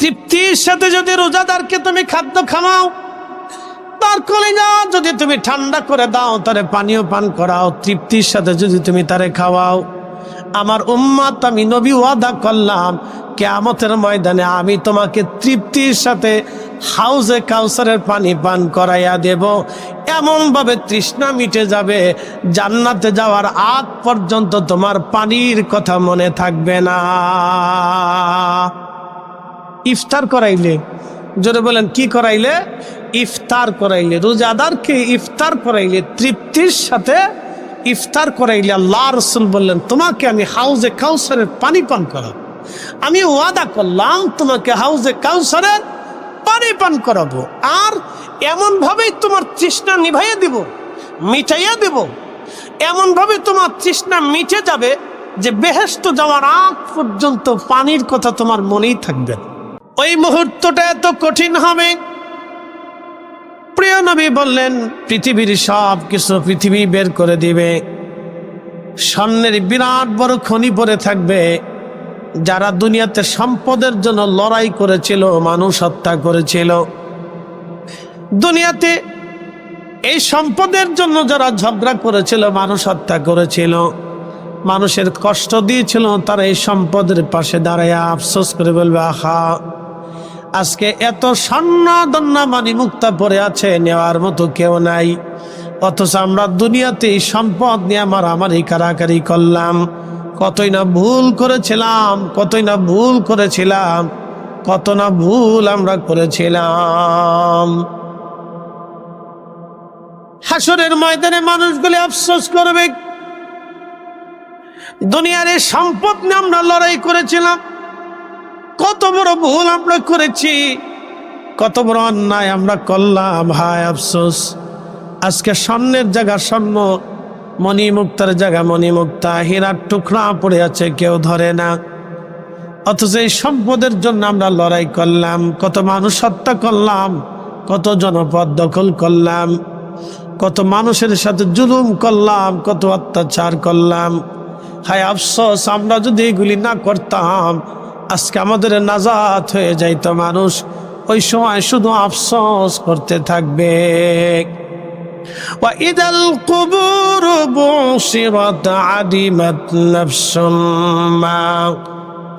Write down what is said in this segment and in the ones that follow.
তৃপ্তির সাথে যদি রোজাদারকে তুমি খাদ্য খাওয়াও, তার কলিজা যদি তুমি ঠান্ডা করে দাও, তারে পানীয় পান করাও, তৃপ্তির সাথে যদি তুমি তারে খাওয়াও, আমার উম্মাত, আমি নবী ওয়াদা করলাম, কেয়ামতের ময়দানে আমি তোমাকে তৃপ্তির সাথে হাউজে কাউসারের পানি পান করাইয়া দেব। এমনভাবে তৃষ্ণা মিটে যাবে, জান্নাতে যাওয়ার আগ পর্যন্ত তোমার পানির কথা মনে থাকবে না। ইফতার করাইলে। জোরে বলেন, কি করাইলে? ইফতার করাইলে। রোজাদারকে ইফতার করাইলে তৃপ্তির সাথে ইফতার করাইলে আল্লাহ রসুল বললেন, তোমাকে আমি হাউজে কাউসারের পানি পান করাবো। আমি ওয়াদা করলাম, তোমাকে হাউজে কাউসারের পানি পান করাবো। আর এমনভাবেই তোমার তৃষ্ণা নিভাইয়া দিব, মিটাইয়া দেব। এমনভাবে তোমার তৃষ্ণা মিটে যাবে যে বেহেস্ত যাওয়ার আগ পর্যন্ত পানির কথা তোমার মনেই থাকবে না। ওই মুহূর্তটা এত কঠিন হবে। প্রিয় নবী বললেন, পৃথিবীর সব কিছু পৃথিবী বের করে দিবে। স্বর্ণের বিরাট বড় খনি পড়ে থাকবে। যারা দুনিয়াতে সম্পদের জন্য লড়াই করেছিল, মানুষ হত্যা করেছিল। দুনিয়াতে এই সম্পদের জন্য যারা ঝগড়া করেছিল, মানুষ হত্যা করেছিল। মানুষের কষ্ট দিয়েছিল, তারা এই সম্পদের পাশে দাঁড়ায় আফসোস করে বলবে, আহা! আজকে এত স্বর্ণ দন্না মানি মুক্তা পড়ে আছে, নেওয়ার মতো কেউ নাই। অথচ আমরা দুনিয়াতে সম্পদ নিয়ে আমার আমারই কারাকারি করলাম। কতই না ভুল করেছিলাম, কতই না ভুল করেছিলাম, কত না ভুল আমরা করেছিলাম। হাসরের ময়দানে মানুষগুলি আফসোস করবে। দুনিয়ার সম্পদ নিয়ে আমরা লড়াই করেছিলাম। কত বড় ভুল আমরা করেছি, কত বড় অন্যায় আমরা করলাম। হায় আফসোস। আজকে স্বর্ণের জায়গা, স্বর্ণ মণিমুক্তার জায়গা মণিমুক্তা, হীরার টুকরা পড়ে আছে, কেউ ধরে না। অথচ এই সম্পদের জন্য আমরা লড়াই করলাম, কত মানুষ হত্যা করলাম, কত জনপদ দখল করলাম, কত মানুষের সাথে জুলুম করলাম, কত অত্যাচার করলাম। হায় আফসোস, আমরা যদি এগুলি না করতাম আজকে আমাদের নাজাত হয়ে যাইত মানুষ ওই সময় শুধু আফসোস করতে থাকবে وإذا القبور بعصرت علمت نفس ما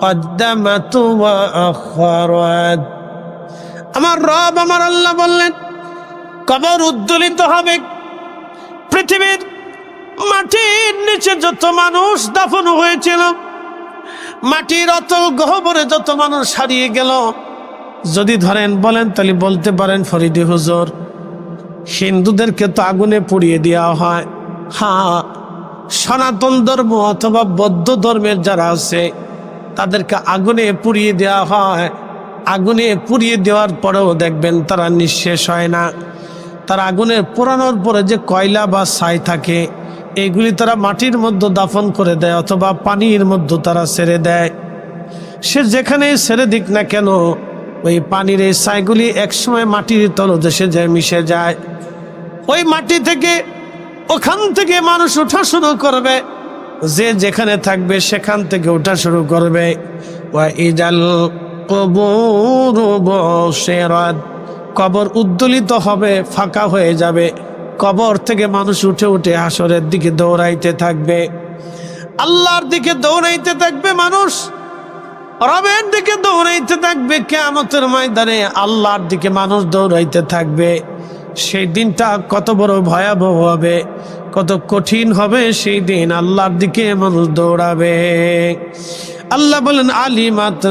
قدمت وأخرت আমার রব আমার আল্লাহ বললেন কবর উদ্দোলিত হবে পৃথিবীর মাটির নিচে যত মানুষ দাফন হয়েছিল মাটির অতল গহবরে যত মানুষ হারিয়ে গেল। যদি ধরেন, বলেন তাহলে বলতে পারেন, ফরিদি হুজুর, হিন্দুদেরকে তো আগুনে পুড়িয়ে দেওয়া হয়। হ্যাঁ সনাতন ধর্ম অথবা বৌদ্ধ ধর্মের যারা আছে, তাদেরকে আগুনে পুড়িয়ে দেওয়া হয়। আগুনে পুড়িয়ে দেওয়ার পরেও দেখবেন তারা নিঃশেষ হয় না। তার আগুনে পোড়ানোর পরে যে কয়লা বা ছাই থাকে এগুলি তারা মাটির মধ্যে দাফন করে দেয় অথবা পানির মধ্যে তারা ছেড়ে দেয়। সে যেখানে ছেড়ে দিক না কেন, ওই পানির এই ছাইগুলি একসময় মাটির তলদেশে যায়, মিশে যায়। ওই মাটি থেকে, ওখান থেকে মানুষ ওঠা শুরু করবে। যে যেখানে থাকবে, সেখান থেকে ওঠা শুরু করবে। কবর উদ্দোলিত হবে, ফাঁকা হয়ে যাবে। কবর থেকে মানুষ উঠে উঠে হাসরের দিকে দৌড়াইতে থাকবে। আল্লাহর দিকে দৌড়াইতে থাকবে মানুষ। রবের দিকে দৌড়াইতে থাকবে। কেমতের ময়দানে আল্লাহর দিকে মানুষ দৌড়াইতে থাকবে। সেই দিনটা কত বড় ভয়াবহ হবে, কত কঠিন হবে। সেই দিন আল্লাহর দিকে মানুষ দৌড়াবে। আল্লাহ বলেন, আলিমাত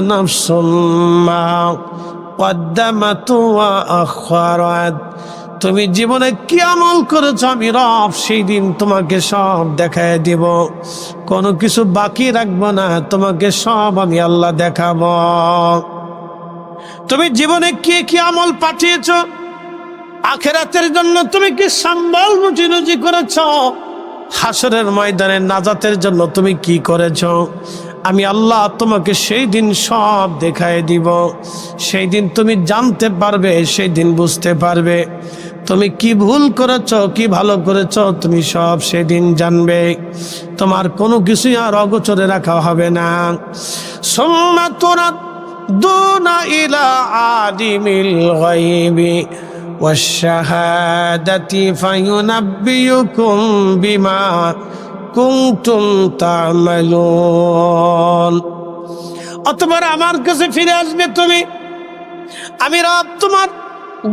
কদ্দামাত ওয়া আখারাত। তুমি জীবনে কি আমল করেছ? আমি রব, সেই দিন তোমাকে সব দেখায় দিব। কোনো কিছু বাকি রাখব না, তোমাকে সব আমি আল্লাহ দেখাব। তুমি জীবনে কি কি আমল পাঠিয়েছ? আখেরাতের জন্য তুমি কি সম্বল রুজি করেছ? হাসরের ময়দানে নাজাতের জন্য তুমি কি করেছ? আমি আল্লাহ তোমাকে সেই দিন সব দেখায় দিব। সেই দিন তুমি জানতে পারবে, সেই দিন বুঝতে পারবে। তুমি কি ভুল করেছ কি ভালো করেছ তুমি সব সেদিন জানবে তোমার কোনো কিছুই আর অগোচরে রাখা হবে না সোমা তোরা দুনা ইলা عالم الغيب والشهادة فينبئكم بما كنتم تعملون অতবার আমার কাছে ফিরে আসবে তুমি আমি রব তোমার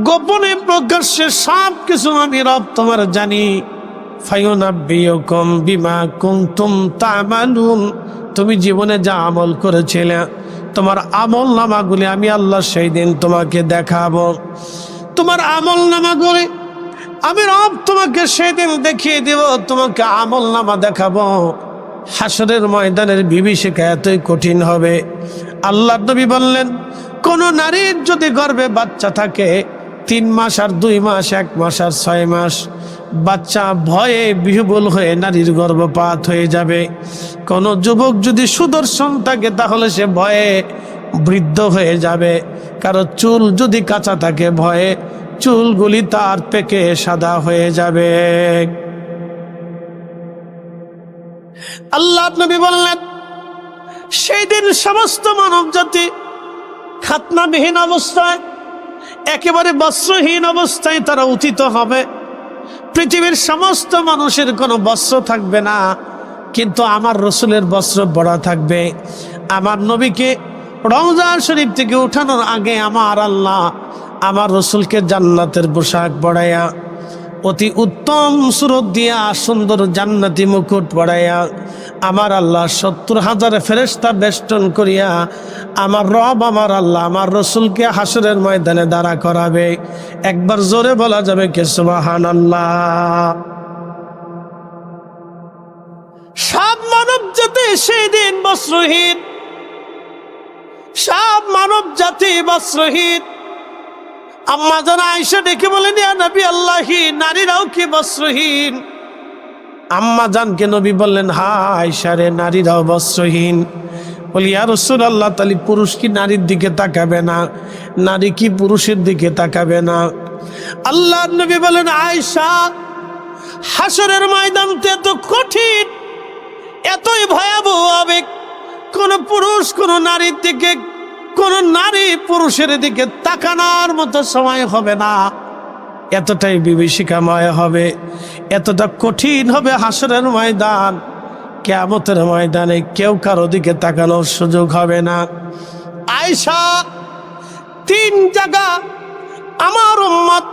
গোপনে প্রকাশ্যে সব কিছু আমি রব তোমার জানি। বিমা তুমি জীবনে যা আমল করেছিলে, তোমার আমল নামাগুলি আমি আল্লাহ সেই দিন তোমাকে দেখাবো। তোমার আমল নামাগুলি আমি রব তোমাকে সেদিন দেখিয়ে দেব, তোমাকে আমল নামা দেখাবো। হাসরের ময়দানের বিভীষিকা এতই কঠিন হবে। আল্লাহ নবী বললেন, কোন নারীর যদি গর্বে বাচ্চা থাকে তিন মাস আর দুই মাস, এক মাস আর ছয় মাস। বাচ্চা ভয়ে বিহবল হয়ে নারীর গর্ভপাত হয়ে যাবে। কোন যুবক যদি সুদর্শন থাকে, তাহলে সে ভয়ে বৃদ্ধ হয়ে যাবে। কারও চুল যদি কাঁচা থাকে, ভয়ে চুলগুলি তার পেকে সাদা হয়ে যাবে। আল্লাহ নবী বললেন, সেই দিন সমস্ত মানব জাতি খাতনাবিহীন অবস্থায় একেবারে বস্ত্রহীন অবস্থায় তারা উচিত হবে। পৃথিবীর সমস্ত মানুষের কোনো বস্ত্র থাকবে না, কিন্তু আমার রসুলের বস্ত্র বড় থাকবে। আমার নবীকে রমজান শরীফ থেকে উঠানোর আগে আমার আল্লাহ আমার রসুলকে জান্নাতের পোশাক পড়াইয়া অতি উত্তম সুরত দিয়া সুন্দর জান্নাতি মুকুট পড়াইয়া আমার আল্লাহ সত্তর হাজার ফেরেস্তা বেষ্টন করিয়া আমার রব, আমার আল্লাহ, আমার রসুলকে হাসরের ময়দানে দাঁড়া করাবে। একবার জোরে বলা যাবে কে সুবাহান আল্লাহ সব মানব জাতি সেই দিন বস্ত্রহীন। সব মানব জাতি বস্ত্রহীন। আম্মা জানা আয়সা ডেকে বলেন, ইয়া নবী আল্লাহি, নারীরাও কি বস্ত্রহীন? আম্মা জানকে নবী বললেন, হা আয়সা রে, নারীরাও বস্ত্রহীন। বলি আর রসুল আল্লাহ তালি পুরুষ কি নারীর দিকে তাকাবে না? নারী কি পুরুষের দিকে তাকাবে না? আল্লাহ নবী বলেন আয়সা হাসরের ময়দানতে এত কঠিন, এতই ভয়াবহ আবেগ। কোন পুরুষ, কোন নারীর দিকে কোন নারী পুরুষের দিকে তাকানোর মতো সময় হবে না। এতটাই বিভীষিকাময় হবে, এতটা কঠিন হবে হাসরের ময়দান। কেমতের ময়দানে কেউ কারও দিকে তাকানোর সুযোগ হবে না। আয়সা তিন জায়গা আমার উম্মত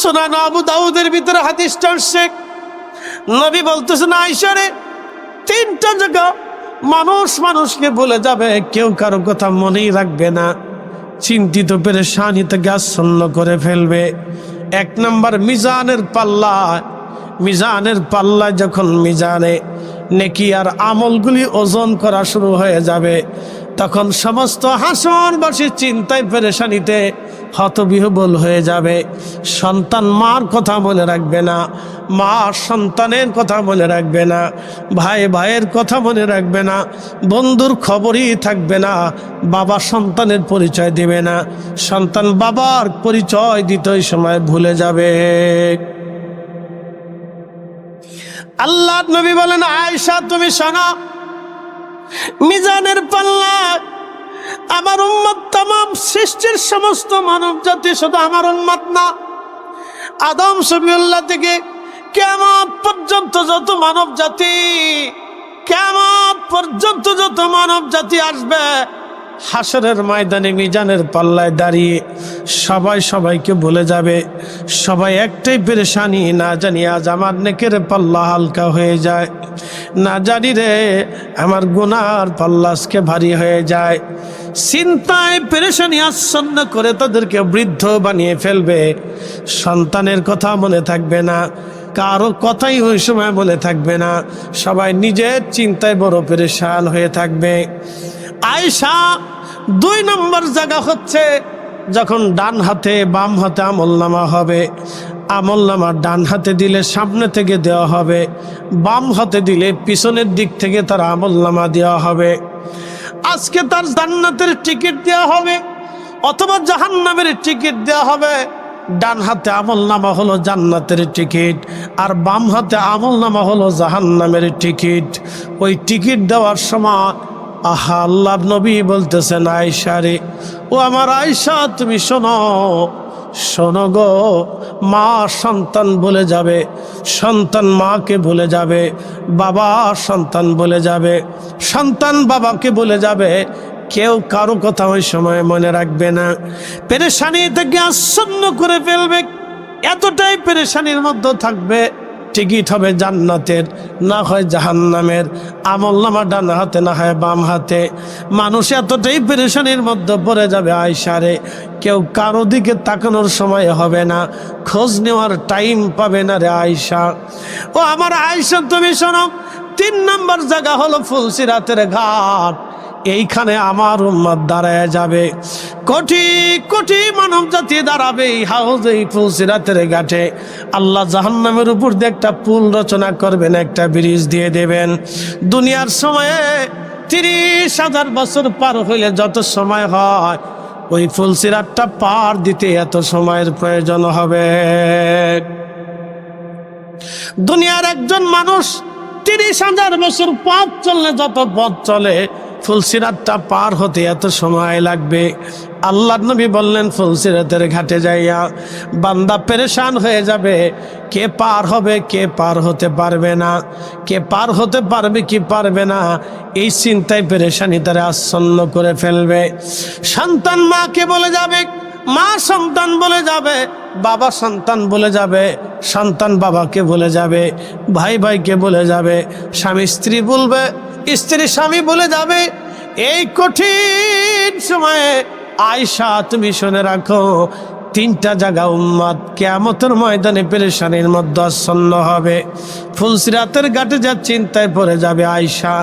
সোনান আবু দাউদের ভিতরে হাদিসটা আসছে। নবী বলতেছেন আয়সারে তিনটা জায়গা মানুষ মানুষকে বলে যাবে, কেউ কারও কথা মনেই রাখবে না। চিন্তিত, পেরেশানি থেকে আচ্ছন্ন করে ফেলবে। এক নম্বর, মিজানের পাল্লা। মিজানের পাল্লা যখন মিজানে নেকি আর আমলগুলি ওজন করা শুরু হয়ে যাবে, তখন সমস্ত হাসনবাসী চিন্তায়, পেরেশানিতে হতবিহবল হয়ে যাবে। সন্তান মার কথা মনে রাখবে না। মা সন্তানের কথা মনে রাখবে না। ভাই ভাইয়ের কথা মনে রাখবে না। বন্ধুর খবরই থাকবে না। বাবা সন্তানের পরিচয় দেবে না। সন্তান বাবার পরিচয় দিতে ওই সময় ভুলে যাবে। আল্লাহ নবী বলেন আয়সা তুমি শোনো। মিজানের পাল্লা আমার উন্মত তাম সৃষ্টির সমস্ত মানব জাতি শুধু আমার উম্মত না। আদম সবিউল্লাহ থেকে কেমন পর্যন্ত যত মানব জাতি কেমন পর্যন্ত যত মানব জাতি আসবে হাসরের ময়দানে মিজানের পাল্লায় দাঁড়িয়ে সবাই সবাইকে বলে যাবে, সবাই একটাই পেরেশানি, না জানি আজ আমার নেকের পাল্লা হালকা হয়ে যায়, না জানি রে আমার গুনার পাল্লা আজকে ভারী হয়ে যায়। চিন্তায় পেরেশানি আচ্ছন্ন করে তাদেরকে বৃদ্ধ বানিয়ে ফেলবে, সন্তানের কথা মনে থাকবে না, কারও কথাই ওই সময় বলে থাকবে না, সবাই নিজের চিন্তায় বড় পেরেশান হয়ে থাকবে। আয়সা দুই নম্বর জায়গা হচ্ছে যখন ডান হাতে বাম হাতে আমল নামা হবে। আমল নামা ডান হাতে দিলে সামনে থেকে দেওয়া হবে। বাম হাতে দিলে পিছনের দিক থেকে তার আমল নামা দেওয়া হবে। আজকে তার জান্নাতের টিকিট দেওয়া হবে অথবা জাহান্নামের টিকিট দেওয়া হবে। ডান হাতে আমল নামা হলো জান্নাতের টিকিট আর বাম হাতে আমল নামা হলো জাহান্নামের টিকিট। ওই টিকিট দেওয়ার সময় আহা আল্লাহ নবী বলতেছেন আয়সা রে, ও আমার আয়সা তুমি শোনো শোনো গো, মা সন্তান বলে যাবে, সন্তান মাকে বলে যাবে, বাবা সন্তান বলে যাবে, সন্তান বাবাকে বলে যাবে, কেউ কারও কথা ওই সময় মনে রাখবে না। পেরেশানি থেকে আচ্ছন্ন করে ফেলবে, এতটাই পেরেশানির মধ্যে থাকবে। টিকিট হবে জান্নাতের, না হয় জাহান্নামের। আমল নামা ডান হাতে, না হয় বাম হাতে। মানুষ এতটাই পেরেশানির মধ্যে পড়ে যাবে আয়সারে কেউ কারও দিকে তাকানোর সময় হবে না। খোঁজ নেওয়ার টাইম পাবে না রে আয়সা ও আমার আয়সা তুমি শোনো, তিন নম্বর জায়গা হলো ফুলসিরাতের ঘাট। এইখানে আমার উম্মত দাঁড়ায় যাবে। কোটি কোটি মানব জাতি দাঁড়াবে এই হাউজ ফুলসিরাতের ঘাটে। আল্লাহ জাহান্নামের উপর দিয়ে একটা পুল রচনা করবেন, একটা ব্রিজ দিয়ে দেবেন। দুনিয়ার সময়ে তিরিশ হাজার বছর পার হইলে যত সময় হয়, ওই ফুল ফুলসিরাতটা পার দিতে এত সময়ের প্রয়োজন হবে। দুনিয়ার একজন মানুষ তিরিশ হাজার বছর পথ চললে, যত পথ চলে ফুলসিরাতটা পার হতে এত সময় লাগবে। আল্লাহ নবী বললেন, ফুলসিরাতের ঘাটে যাইয়া বান্দা পেরেশান হয়ে যাবে। কে পার হবে, কে পার হতে পারবে না। কে পার হতে পারবে, কি পারবে না। এই চিন্তায় পেরেশানি তারা আচ্ছন্ন করে ফেলবে। সন্তান মাকে বলে যাবে, মা সন্তান বলে যাবে, বাবা সন্তান বলে যাবে, সন্তান বাবাকে বলে যাবে, ভাই ভাইকে বলে যাবে, স্বামী স্ত্রী বলবে স্ত্রী স্বামী বলে যাবে, এই কঠিন সময়ে আয়সা তুমি শুনে রাখো, তিনটা জায়গা উম্মাদ কেয়ামতের ময়দানে পেরেশানির মধ্যে আচ্ছন্ন হবে। ফুলসিরাতের ঘাটে যা চিন্তায় পড়ে যাবে আয়সা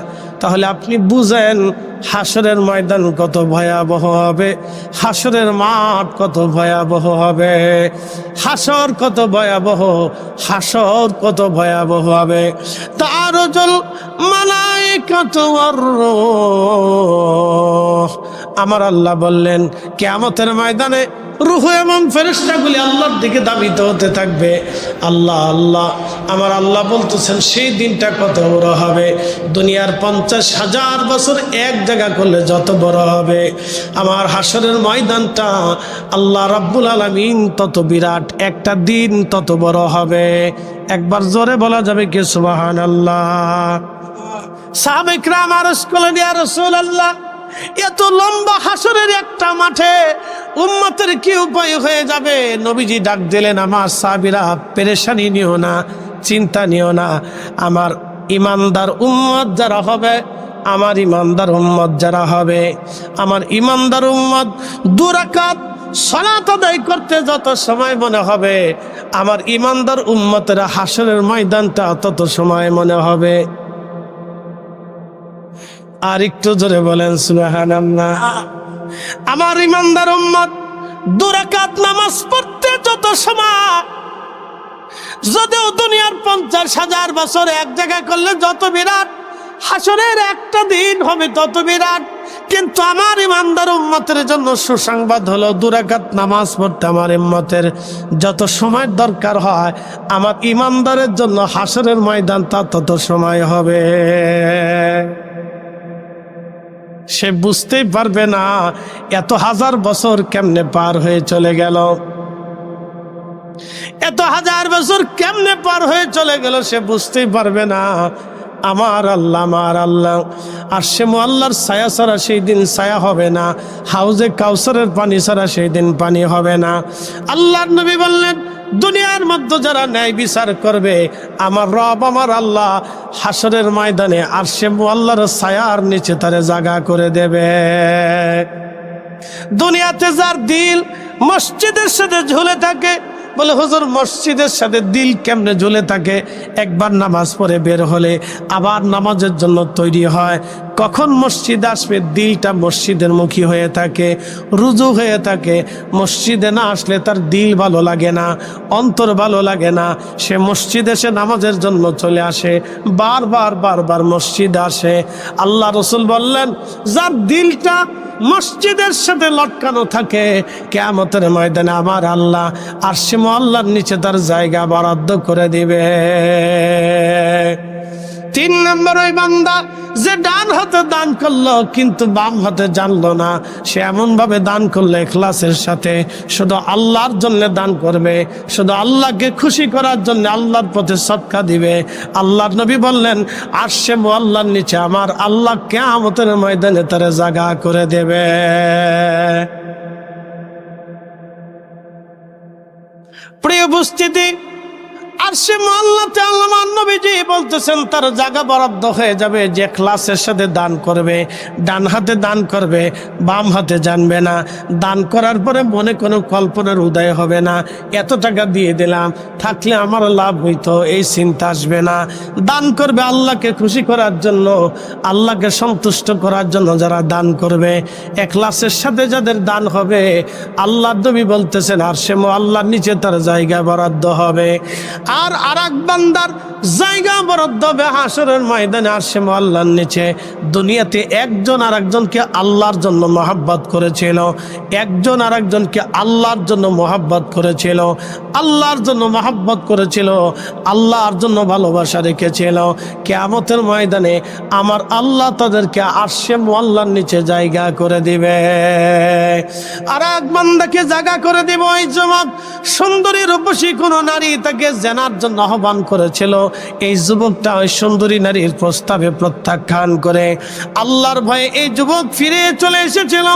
তাহলে আপনি বুঝেন হাসরের ময়দান কত ভয়াবহ হবে, হাসরের মাঠ কত ভয়াবহ হবে, হাসর কত ভয়াবহ, হাসর কত ভয়াবহ হবে। তার জল কত আমার আল্লাহ বললেন, কেয়ামতের ময়দানে রুহু এবং ফেরেস্তাগুলি আল্লাহর দিকে দাবিত হতে থাকবে। আল্লাহ আল্লাহ, আমার আল্লাহ বলতেছেন, সেই দিনটা কত বড় হবে? দুনিয়ার পঞ্চাশ হাজার বছর এক জায়গা করলে যত বড় হবে। আমার হাসরের ময়দানটা আল্লাহ রাব্বুল আলমিন তত বিরাট, একটা দিন তত বড় হবে। একবার জোরে বলা যাবে কে সুবাহান আল্লাহ সাহাবেকরাম আরস করলেন ইয়া রসুল আল্লাহ এত লম্বা হাসরের একটা মাঠে উম্মতের কি উপায় হয়ে যাবে? নবীজি ডাক দিলেন, আমার সাবিরা পেরেশানি নিও না, চিন্তা নিও না। আমার ইমানদার উম্মত যারা হবে, আমার ইমানদার উম্মত যারা হবে, আমার ইমানদার উম্মত দুরাকাত সলাত আদায় করতে যত সময় মনে হবে, আমার ইমানদার উম্মতের হাসরের ময়দানটা তত সময় মনে হবে। আর একটু জোরে বলেন সুবাহান আমার ইমানদার দুরাকাত নামাজ পড়তে যত সময়, যদিও দুনিয়ার পঞ্চাশ হাজার বছর এক জায়গায় করলে যত বিরাট, হাসরের একটা দিন হবে তত বিরাট। কিন্তু আমার ইমানদার উম্মতের জন্য সুসংবাদ হলো দুরাকাত নামাজ পড়তে আমার ইম্মতের যত সময় দরকার হয়, আমার ইমানদারের জন্য হাসরের ময়দানটা তত সময় হবে। সে বুঝতেই পারবে না, এত হাজার বছর কেমনে পার হয়ে চলে গেল? এত হাজার বছর কেমনে পার হয়ে চলে গেল সে বুঝতেই পারবে না। আমার আল্লাহ আমার আল্লাহ। আর সে আল্লাহর ছায়া ছাড়া সেই দিন ছায়া হবে না। হাউজে কাউসারের পানি ছাড়া সেই দিন পানি হবে না। আল্লাহর নবী বললেন দুনিয়ার মধ্যে যারা ন্যায় বিচার করবে, আমার রব, আমার আল্লাহ হাসরের ময়দানে আর সে আল্লাহর ছায়ার নিচে তারে জাগা করে দেবে। দুনিয়াতে যার দিল মসজিদের সাথে ঝুলে থাকে, বলে, হুজুর, মসজিদের সাথে দিল কেমনে ঝুলে থাকে? একবার নামাজ পড়ে বের হলে আবার নামাজের জন্য তৈরি হয়। কখন মসজিদ আসবে? দিলটা মসজিদের মুখী হয়ে থাকে, রুজু হয়ে থাকে। মসজিদে না আসলে তার দিল ভালো লাগে না, অন্তর ভালো লাগে না। সে মসজিদে এসে নামাজের জন্য চলে আসে, বারবার বারবার মসজিদ আসে। আল্লাহ রসুল বললেন, যার দিলটা মসজিদের সাথে লটকানো থাকে, কেয়ামতের ময়দানে আমার আল্লাহ আর সে আল্লাহর নিচে তার জায়গা বরাদ্দ করে দিবে। তিন নম্বর ওই বান্দা যে ডান হাতে দান করল, কিন্তু বাম হাতে জানলো না। সে এমন ভাবে দান করল এখলাসের সাথে, শুধু আল্লাহর জন্য দান করবে, শুধু আল্লাহকে খুশি করার জন্য আল্লাহর পথে সৎকা দিবে। আল্লাহর নবী বললেন, আর আসছে আল্লাহর নিচে আমার আল্লাহ কেয়ামতের ময়দানে তারা জাগা করে দেবে। প্রিয় উপস্থিতি আর সে মোহাল্লাতে আল্লাহ নবীজি বলতেছেন, তার জায়গা বরাদ্দ হয়ে যাবে, যে ক্লাসের সাথে দান করবে, ডান হাতে দান করবে, বাম হাতে জানবে না। দান করার পরে মনে কোনো কল্পনার উদয় হবে না। এত টাকা দিয়ে দিলাম, থাকলে আমার লাভ হইতো, এই চিন্তা আসবে না। দান করবে আল্লাহকে খুশি করার জন্য, আল্লাহকে সন্তুষ্ট করার জন্য যারা দান করবে। একলাসের সাথে যাদের দান হবে, আল্লাহ নবী বলতেছেন, আর সে আল্লাহর নিচে তার জায়গা বরাদ্দ হবে। আর আর বান্দার জায়গা বরাদ্দ হাসরের ময়দানে আর সে আল্লাহর নিচে। দুনিয়াতে একজন আর একজনকে আল্লাহর জন্য মহাব্বত করেছিল। একজন আর একজনকে আল্লাহর জন্য মহাব্বত করেছিল। আল্লাহর জন্য মহাব্বত করেছিল। আল্লাহর জন্য ভালোবাসা রেখেছিল। কেয়ামতের ময়দানে আমার আল্লাহ তাদেরকে আরশে আল্লাহর নিচে জায়গা করে দিবে। আর এক বান্দাকে জায়গা করে দিব ওই যুবক সুন্দরী রূপসী কোনো নারী তাকে জেনার জন্য আহ্বান করেছিল। এই যুবকটা ওই সুন্দরী নারীর প্রস্তাবে প্রত্যাখ্যান করে। আল্লাহর ভয়ে এই যুবক ফিরে চলে এসেছিল।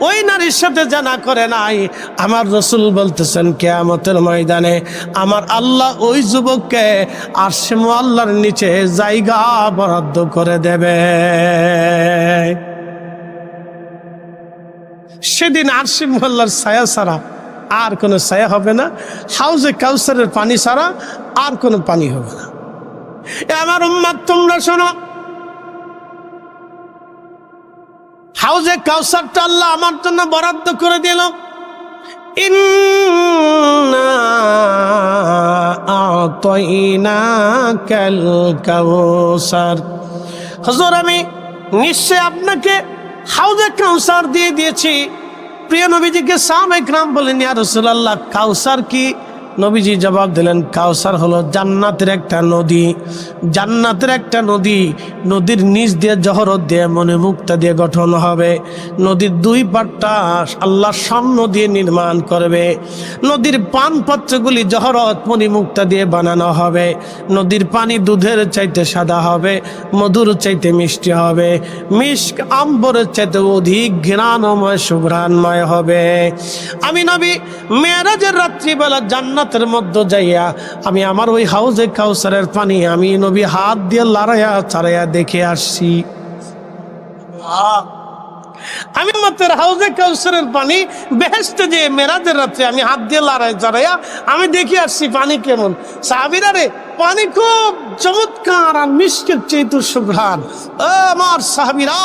ওই নারীর সাথে জানা করে নাই। আমার রসুল বলতেছেন, কেয়ামতের ময়দানে আমার আল্লাহ ওই যুবককে আর সে আল্লাহর নিচে জায়গা বরাদ্দ করে দেবে। সেদিন আরশিম মোল্লার ছায়া ছাড়া আর কোনো ছায়া হবে না। হাউজে কাউসারের পানি ছাড়া আর কোনো পানি হবে না। আমার উম্মাদ, তোমরা শোনো। হাউজে কাউসারটা আল্লাহ আমার জন্য বরাদ্দ করে দিল। আমি আপনাকে হাউজে দিয়ে দিয়েছি। প্রিয় কাউসার কি? নবীজি জবাব দিলেন, কাউসার হলো জান্নাতের একটা নদী। জান্নাতের একটা নদী, নদীর নিচ দিয়ে জহরত দিয়ে মনে মুক্তা দিয়ে গঠন হবে। নদীর দুই পাটটা আল্লাহ সামনে দিয়ে নির্মাণ করবে। নদীর পানপত্রগুলি জহরত মণিমুক্তা দিয়ে বানানো হবে। নদীর পানি দুধের চাইতে সাদা হবে, মধুর চাইতে মিষ্টি হবে। মিষ্ক আম্বরের চাইতে অধিক ঘ্রাণময় সুঘ্রাণময় হবে। আমি নবী, মেয়েরাজের রাত্রিবেলা জান্নাতের মধ্যে যাইয়া আমি আমার ওই হাউজে কাউসারের পানি আমি নবী হাত দিয়ে লড়াইয়া, ছাড়াইয়া দেখে আসছি। আমি মাত্র হাউজে কাউসারের পানি বেহেস্তে যে মেরাজের রাত্রে আমি হাত দিয়ে লড়াই চড়াইয়া আমি দেখে আসছি পানি কেমন। সাহাবিরা রে, পানি খুব চমৎকার আর মিষ্টির চেতু সুঘ্রাণ। আমার সাহাবিরা,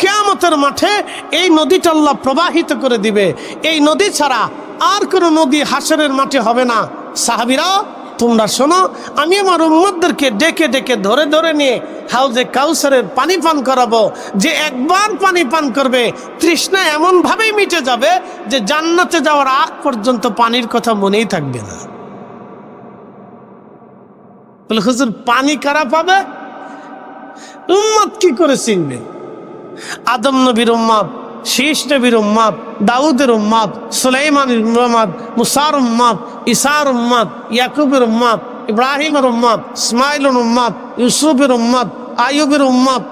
কেয়ামতের মাঠে এই নদীটা আল্লাহ প্রবাহিত করে দিবে। এই নদী ছাড়া আর কোনো নদী হাসরের মাঠে হবে না। সাহাবিরা, তোমরা শোনো, আমি আমার উম্মদদেরকে ডেকে ডেকে ধরে ধরে নিয়ে হাউজে কাউসারের পানি পান করাবো, যে একবার পানি পান করবে, তৃষ্ণা এমনভাবেই মিটে যাবে যে জান্নাতে যাওয়ার আগ পর্যন্ত পানির কথা মনেই থাকবে না। বলে, হুজুর, পানি কারা পাবে? উম্মত কি করে চিনবে? আদম নবীর উম্মত শীষ নবীর উম্মত, দাউদের উম্মত, সুলাইমানের উম্মত, মুসার উম্মত ইসার উম্মত, ইয়াকুবের উম্মত, ইব্রাহিমের উম্মত, ইসমাইলের উম্মত, ইউসুফের উম্মত আয়ুবের উম্মত।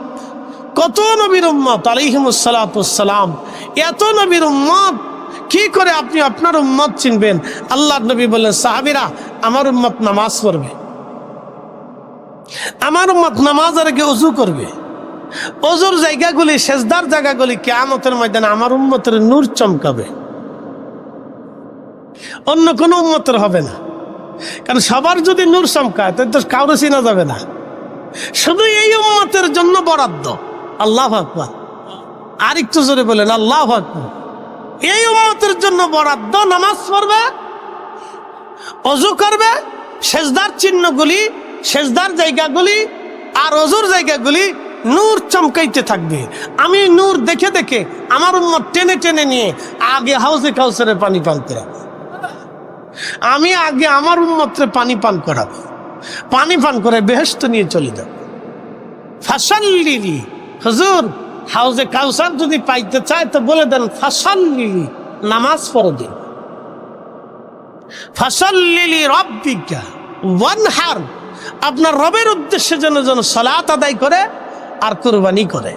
কত নবীর উম্মত? আলিহিমসালাম এত নবীর উম্মত? কি করে আপনি আপনার উম্মত চিনবেন? আল্লাহ নবী বললেন, সাহাবিরা, আমার উম্মত নামাজ পড়বে। আমার উম্মত নামাজ আর উজু করবে। অজুর জায়গাগুলি, সেজদার জায়গাগুলি কেয়ামতের ময়দানে আমার উম্মতের নূর চমকাবে। অন্য কোনো উম্মতের হবে না। কারণ সবার যদি নূর চমকায় তো কাউরে চিনা যাবে না। শুধু এই উম্মতের জন্য বরাদ্দ। আল্লাহ আকবর। আর একটু জোরে বলেন, আল্লাহ আকবর। এই উম্মতের জন্য বরাদ্দ নামাজ পড়বে, অজু করবে, সেজদার চিহ্নগুলি, সেজদার জায়গাগুলি আর অজুর জায়গাগুলি নূর চমকাইতে থাকবে। আমি নূর দেখে দেখে আমার উম্মত টেনে টেনে নিয়ে আগে হাউসে কাউসারে পানি পান করাবো। আমি আগে আমার উন্মত্রে পানি পান করাবো। পানি পান করে বেহেস্ত নিয়ে চলে যাব। ফাসাল্লিলি হুজুর, হাউজে কাউসার যদি পাইতে চায় তো বলে দেন ফাসাল্লিলি নামাজ পড়ে দিন ফাসাল্লিলি রব্বিকা, ওয়ানহার। আপনার রবের উদ্দেশ্যে যেন যেন সালাত আদায় করে আর কুরবানি করে।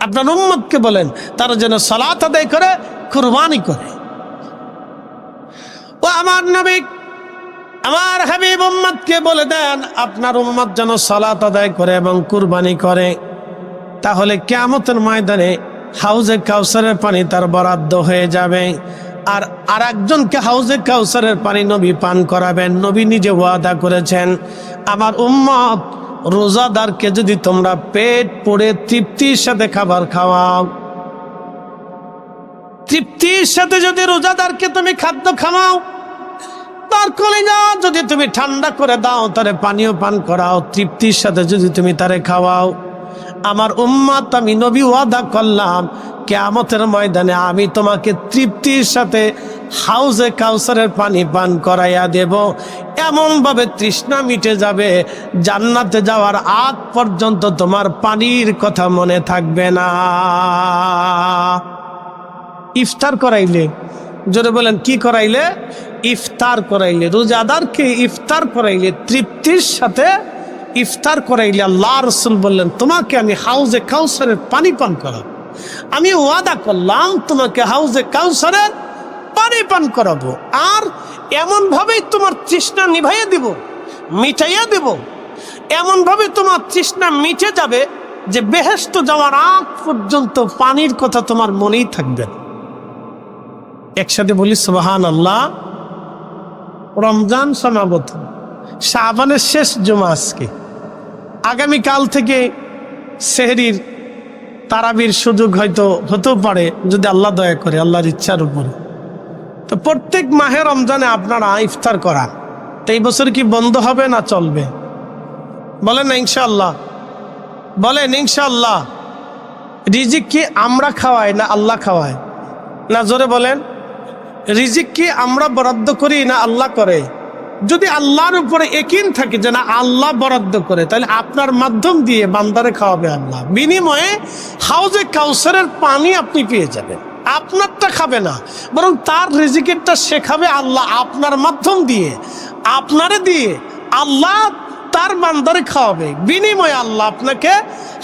আপনার উম্মতকে বলেন, তারা যেন সালাত আদায় করে, কুরবানি করে। ও আমার নবী, আমার হাবিব উম্মতকে বলে দেন, আপনার উম্মত যেন সালাত আদায় করে এবং কুরবানি করে। তাহলে কেয়ামতের ময়দানে হাউজে কাউসারের পানি তার বরাদ্দ হয়ে যাবে। আর আর একজনকে হাউজে কাউসারের পানি নবী পান করাবেন। নবী নিজে ওয়াদা করেছেন, আমার উম্মত রোজাদারকে যদি তোমরা পেট পড়ে তৃপ্তির সাথে খাবার খাওয়াও, তৃপ্তির সাথে যদি রোজাদারকে তুমি খাদ্য খাওয়াও, তার কলিজা যদি তুমি ঠান্ডা করে দাও, তারে পানীয় পান করাও, তৃপ্তির সাথে যদি তুমি তারে খাওয়াও আমার উম্মাত, আমি নবী ওয়াদা করলাম, কেয়ামতের ময়দানে আমি তোমাকে তৃপ্তির সাথে হাউজে কাউসারের পানি পান করাইয়া দেব। এমনভাবে তৃষ্ণা মিটে যাবে, জান্নাতে যাওয়ার আগ পর্যন্ত তোমার পানির কথা মনে থাকবে না। ইফতার করাইলে, জোরে বলেন, কি করাইলে? ইফতার করাইলে, রোজাদারকে ইফতার করাইলে তৃপ্তির সাথে ইফতার করাইলে আল্লাহ রসুল বললেন, তোমাকে আমি হাউজে কাউসারের পানি পান করাব। আমি ওয়াদা করলাম, তোমাকে হাউজে কাউসারের পানি পান করাবো। আর এমনভাবেই তোমার তৃষ্ণা নিভাইয়া দিব, মিটাইয়া দেব। এমনভাবে তোমার তৃষ্ণা মিটে যাবে যে বেহেস্ত যাওয়ার আগ পর্যন্ত পানির কথা তোমার মনেই থাকবে একসাথে বলি সুবাহান আল্লাহ রমজান সমাগত। শাহবানের শেষ জমা আজকে। আগামীকাল থেকে সেহরির তারাবির সুযোগ হয়তো হতেও পারে যদি আল্লাহ দয়া করে, আল্লাহর ইচ্ছার উপরে। তো প্রত্যেক মাহে রমজানে আপনারা ইফতার করান তো এই বছর কি বন্ধ হবে না চলবে? বলেন না, ইনশাআল্লাহ। বলেন, ইনশাআল্লাহ। রিজিক কি আমরা খাওয়াই না আল্লাহ খাওয়ায়? না জোরে বলেন। রিজিক কি আমরা বরাদ্দ করি না আল্লাহ করে? যদি আল্লাহর উপরে একিন থাকে যে না, আল্লাহ বরাদ্দ করে, তাহলে আপনার মাধ্যম দিয়ে বান্দারে খাওয়াবে আল্লাহ। বিনিময়ে হাউজে কাউসারের পানি আপনি পেয়ে যাবেন। আপনারটা খাবে না, বরং তার রিজিকেরটা শেখাবে আল্লাহ আপনার মাধ্যম দিয়ে, আপনারে দিয়ে আল্লাহ তার বান্দারে খাওয়াবে। বিনিময়ে আল্লাহ আপনাকে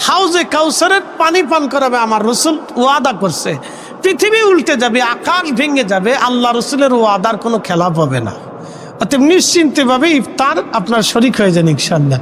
হাউজে কাউসারের পানি পান করাবে, আমার রসুল ওয়াদা করছে। পৃথিবী উল্টে যাবে, আকাশ ভেঙে যাবে, আল্লাহ রসুলের ওয়াদার কোনো খেলাপ হবে না। অতএব নিশ্চিন্তভাবে ইফতার আপনার শরিক হয়ে যান ইনশাল্লাহ